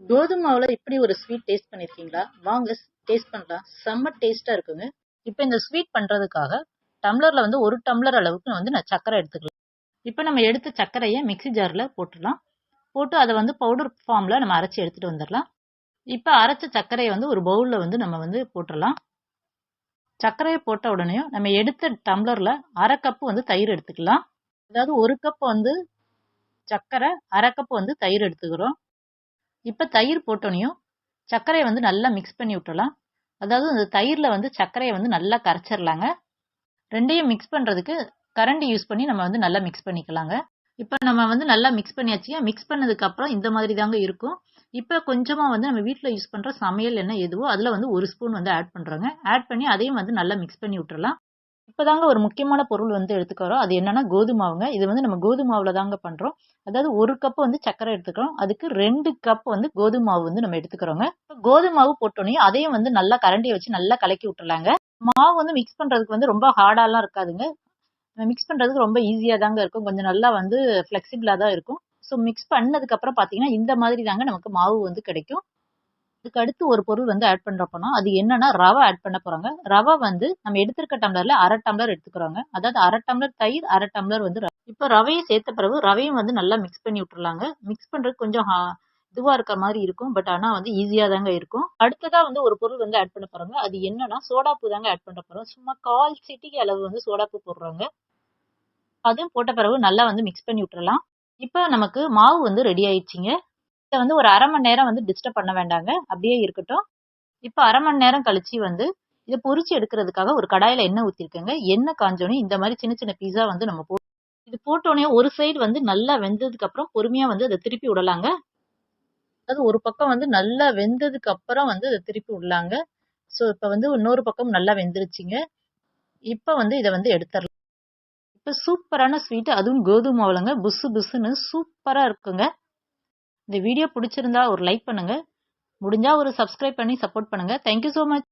கோதுமை மாவில் இப்படி ஒரு ஸ்வீட் டேஸ்ட் பண்ணியிருக்கீங்களா வாங்க டேஸ்ட் பண்ணலாம். செம்ம டேஸ்ட்டாக இருக்குங்க. இப்போ இந்த ஸ்வீட் பண்ணுறதுக்காக டம்ளரில் வந்து ஒரு டம்ளர் அளவுக்கு வந்து நான் சர்க்கரை எடுத்துக்கலாம். இப்போ நம்ம எடுத்த சர்க்கரையை மிக்ஸி ஜாரில் போட்டுடலாம். போட்டு அதை வந்து பவுடர் ஃபார்மில் நம்ம அரைச்சி எடுத்துகிட்டு வந்துடலாம். இப்போ அரைச்ச சர்க்கரையை வந்து ஒரு பவுலில் வந்து நம்ம வந்து போட்டுடலாம். சர்க்கரையை போட்ட உடனே நம்ம எடுத்த டம்ளரில் அரை கப்பு வந்து தயிர் எடுத்துக்கலாம். அதாவது ஒரு கப் வந்து சர்க்கரை அரை கப் வந்து தயிர் எடுத்துக்கிறோம். இப்போ தயிர் போட்டோனையும் சர்க்கரையை வந்து நல்லா மிக்ஸ் பண்ணி விட்டுடலாம் அதாவது அந்த தயிரில் வந்து சர்க்கரையை வந்து நல்லா கரைச்சிடலாங்க ரெண்டையும் மிக்ஸ் பண்ணுறதுக்கு கரண்டி யூஸ் பண்ணி நம்ம வந்து நல்லா மிக்ஸ் பண்ணிக்கலாங்க. இப்போ நம்ம வந்து நல்லா மிக்ஸ் பண்ணியாச்சு. மிக்ஸ் பண்ணதுக்கப்புறம் இந்த மாதிரி தாங்க இருக்கும். இப்போ கொஞ்சமாக வந்து நம்ம வீட்டில் யூஸ் பண்ணுற சமையல் என்ன எதுவோ அதில் வந்து ஒரு ஸ்பூன் வந்து ஆட் பண்ணுறோங்க ஆட் பண்ணி அதையும் வந்து நல்லா மிக்ஸ் பண்ணி விட்டுறலாம். இப்போதாங்க ஒரு முக்கியமான பொருள் வந்து எடுத்துக்கிறோம். அது என்னன்னா கோதுமாவுங்க. இது வந்து நம்ம கோதுமாவில் தாங்க பண்ணுறோம் அதாவது ஒரு கப் வந்து சர்க்கரை எடுத்துக்கிறோம். அதுக்கு ரெண்டு கப் வந்து கோதுமாவு வந்து நம்ம எடுத்துக்கிறோங்க. இப்போ கோதுமாவு போட்டோன்னே அதையும் வந்து நல்லா கரண்டியை வச்சு நல்லா கலக்கி விட்டுறலாங்க. மாவு வந்து மிக்ஸ் பண்ணுறதுக்கு வந்து ரொம்ப ஹார்டாலாம் இருக்காதுங்க. மிக்ஸ் பண்ணுறதுக்கு ரொம்ப ஈஸியாக தாங்க இருக்கும். கொஞ்சம் நல்லா வந்து ஃப்ளெக்சிபிளாக தான் இருக்கும். ஸோ மிக்ஸ் பண்ணதுக்கப்புறம் பார்த்தீங்கன்னா இந்த மாதிரி தாங்க நமக்கு மாவு வந்து கிடைக்கும். இதுக்கு அடுத்து ஒரு பொருள் வந்து ஆட் பண்ணுறப்போனா அது என்னன்னா ரவை ஆட் பண்ண போகிறாங்க ரவை வந்து நம்ம எடுத்திருக்க டம்ளரில் அரை டம்ளர் எடுத்துக்கிறாங்க. அதாவது அரை டம்ளர் தயிர் அரை டம்ளர் வந்து இப்போ ரவையை சேர்த்த பிறகு ரவையும் வந்து நல்லா மிக்ஸ் பண்ணி விட்டுருலாங்க. மிக்ஸ் பண்ணுறதுக்கு கொஞ்சம் இதுவாக இருக்க மாதிரி இருக்கும். பட் ஆனால் வந்து ஈஸியாக தாங்க இருக்கும். அடுத்ததாக வந்து ஒரு பொருள் வந்து ஆட் பண்ண போகிறாங்க அது என்னன்னா சோடாப்பு தாங்க ஆட் பண்ண போகிறோம் சும்மா கால் சிட்டிக்கு அளவு வந்து சோடாப்பு போடுறாங்க. அதுவும் போட்ட பிறகு நல்லா வந்து மிக்ஸ் பண்ணி விட்டுறலாம் இப்போ நமக்கு மாவு வந்து ரெடி ஆயிடுச்சிங்க. வந்து ஒரு அரை மணி நேரம் வந்து டிஸ்டர்ப் பண்ண வேண்டாங்க. அப்படியே இருக்கட்டும். இப்போ அரை மணி நேரம் கழிச்சு வந்து இதை பொறிச்சு எடுக்கிறதுக்காக ஒரு கடாயில எண்ணெய் ஊற்றிருக்கேங்க எண்ணெய் காஞ்சோடனே இந்த மாதிரி சின்ன சின்ன பீஸா வந்து நம்ம போட்டு இது போட்டோடனே ஒரு சைடு வந்து நல்லா வெந்ததுக்கு அப்புறம் பொறுமையா வந்து அதை திருப்பி விடலாங்க. அதாவது ஒரு பக்கம் வந்து நல்லா வெந்ததுக்கு அப்புறம் வந்து அதை திருப்பி விடலாங்க. ஸோ இப்போ வந்து இன்னொரு பக்கம் நல்லா வெந்துருச்சுங்க. இப்போ வந்து இதை வந்து எடுத்துடலாம் இப்போ சூப்பரான ஸ்வீட் அதுவும் கோதுமை மாவுலங்க. புசு புசுன்னு சூப்பராக இருக்குங்க. இந்த வீடியோ பிடிச்சிருந்தா ஒரு லைக் பண்ணுங்க. முடிஞ்சா ஒரு சப்ஸ்கிரைப் பண்ணி சப்போர்ட் பண்ணுங்க. Thank you so much